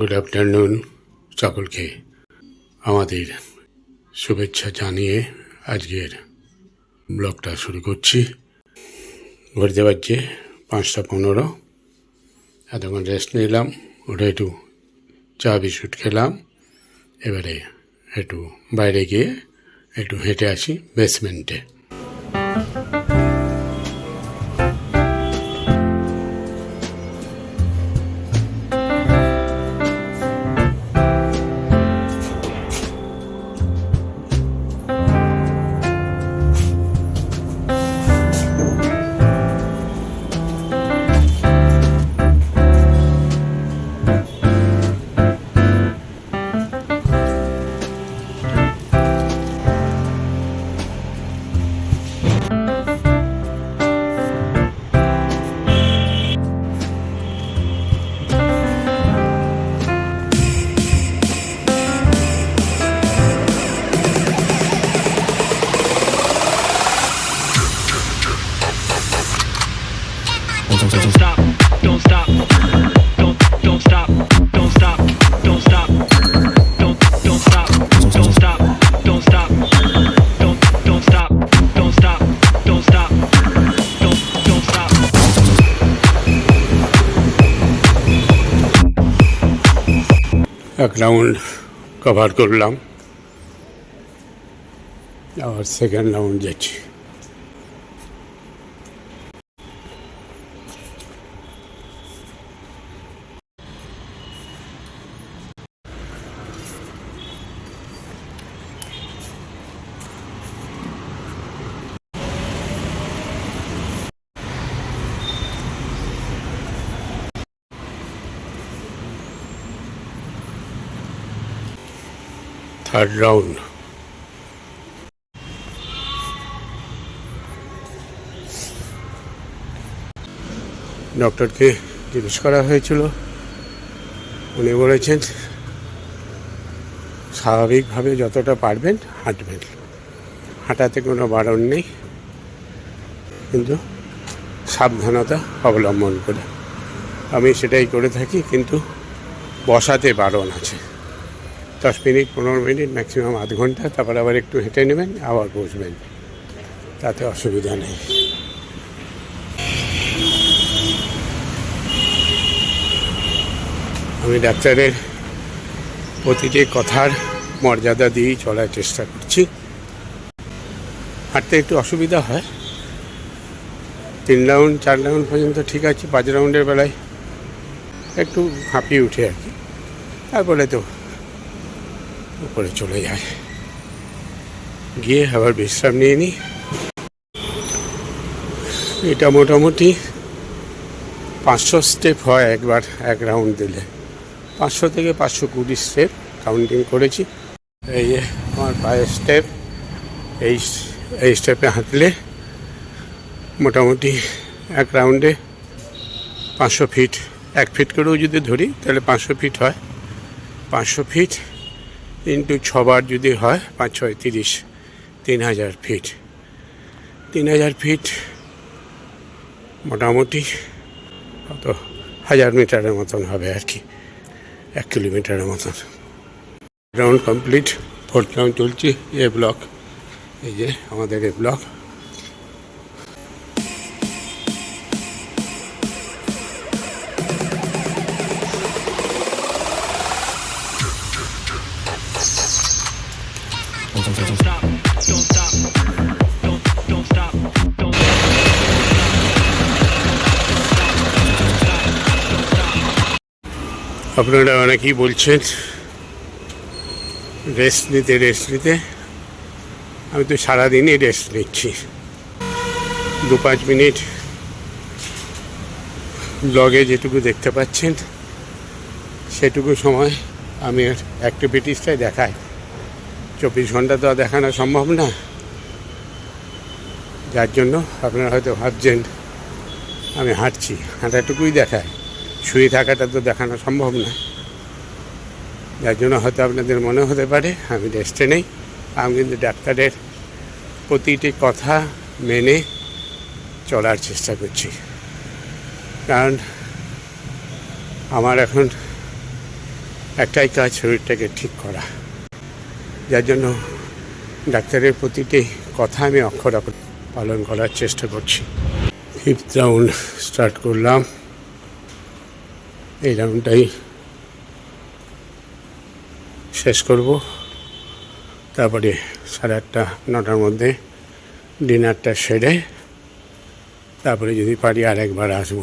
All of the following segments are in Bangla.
গুড আফটারনুন সকলকে। আমাদের শুভেচ্ছা জানিয়ে আজকের ব্লগটা শুরু করছি। ঘুরতে পারছি পাঁচটা পনেরো। এতক্ষণ রেস্ট নিলাম ওটা একটু চা, বিস্কুট খেলাম। এবারে একটু বাইরে গিয়ে একটু হেঁটে আসি বেসমেন্টে এক রাউন্ড কভার করলাম। আবার সেকেন্ড রাউন্ড যাচ্ছি। Third round. ডক্টরকে জিজ্ঞেস করা হয়েছিল। উনি বলেছেন, স্বাভাবিকভাবে যতটা পারবেন হাঁটবেন। হাঁটাতে কোনো বারণ নেই। কিন্তু সাবধানতা অবলম্বন করে। আমি সেটাই করে থাকি, কিন্তু বসাতে বারণ আছে। দশ মিনিট, পনেরো মিনিট ম্যাক্সিমাম আধ ঘণ্টা, তারপর আবার একটু হেঁটে নেবেন, আবার বসবেন। তাতে অসুবিধা নেই। আমি ডাক্তারের প্রতিটি কথার মর্যাদা দিয়েই চলার চেষ্টা করছি। হাঁটতে একটু অসুবিধা হয়। তিন রাউন্ড চার রাউন্ড পর্যন্ত ঠিক আছে, পাঁচ রাউন্ডের বেলায় একটু হাঁপিয়ে উঠে আর কি। তারপরে তো উপরে চলে যায়। গিয়ে আবার বিশ্রাম নিয়ে নিই এটা মোটামুটি পাঁচশো স্টেপ হয় একবার, এক রাউন্ড দিলে। পাঁচশো থেকে পাঁচশো কুড়ি স্টেপ কাউন্টিং করেছি। এই যে আমার পায়ের স্টেপ এই এই স্টেপে হাঁটলে মোটামুটি এক রাউন্ডে পাঁচশো ফিট এক ফিট করেও যদি ধরি তাহলে পাঁচশো ফিট হয়। পাঁচশো ফিট ইন্টু ছবার যদি হয় পাঁচ ছয় তিরিশ, তিন হাজার ফিট। তিন হাজার ফিট মোটামুটি কত? হাজার মিটারের মতন হবে আর কি। এক কিলোমিটারের মতন। রাউন্ড কমপ্লিট ফোর্থ রাউন্ড চলছে এ ব্লক। এই যে আমাদের এ ব্লক। আপনারা অনেকেই বলছেন রেস্ট নিতে রেস্ট নিতে। আমি তো সারাদিনই রেস্ট নিচ্ছি। দু পাঁচ মিনিট ব্লগে যেটুকু দেখতে পাচ্ছেন, সেটুকু সময় আমি অ্যাক্টিভিটিসটাই দেখাই। চব্বিশ ঘণ্টা তো দেখানো সম্ভব না। যার জন্য আপনারা হয়তো ভাবছেন, আমি হাঁটছি, হাঁটাটুকুই দেখায়। শুয়ে থাকাটা তো দেখানো সম্ভব না। যার জন্য হয়তো আপনাদের মনে হতে পারে, আমি রেস্টে নেই। আমি কিন্তু ডাক্তারের প্রতিটি কথা মেনে চলার চেষ্টা করছি। কারণ আমার এখন একটাই কাজ, শরীরটাকে ঠিক করা। যার জন্য ডাক্তারের প্রতিটি কথা আমি অক্ষর অক্ষর পালন করার চেষ্টা করছি। ফিফথ রাউন্ড স্টার্ট করলাম। এই রাউন্ডটাই শেষ করব। তারপরে সাড়ে আটটা, নটার মধ্যে ডিনারটা সেরে তারপরে যদি পারি আর একবার আসব।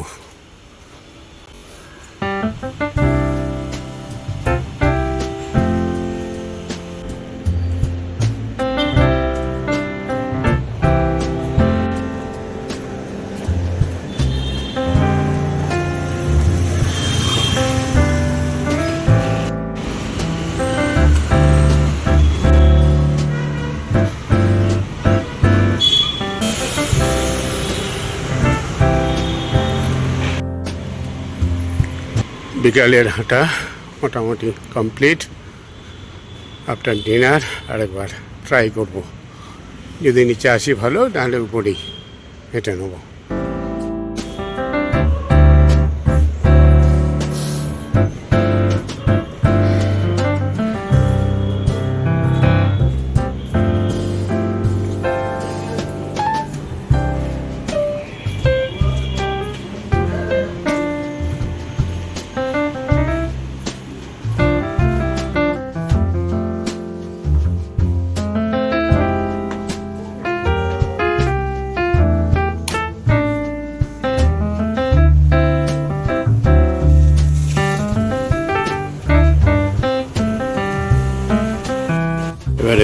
বিকালের হাঁটা মোটামুটি কমপ্লিট আফটার ডিনার আরেকবার ট্রাই করব। যদি নিচে আসি ভালো, তাহলে উপরেই হেঁটে নেব।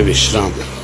এবারে বিশ্রাম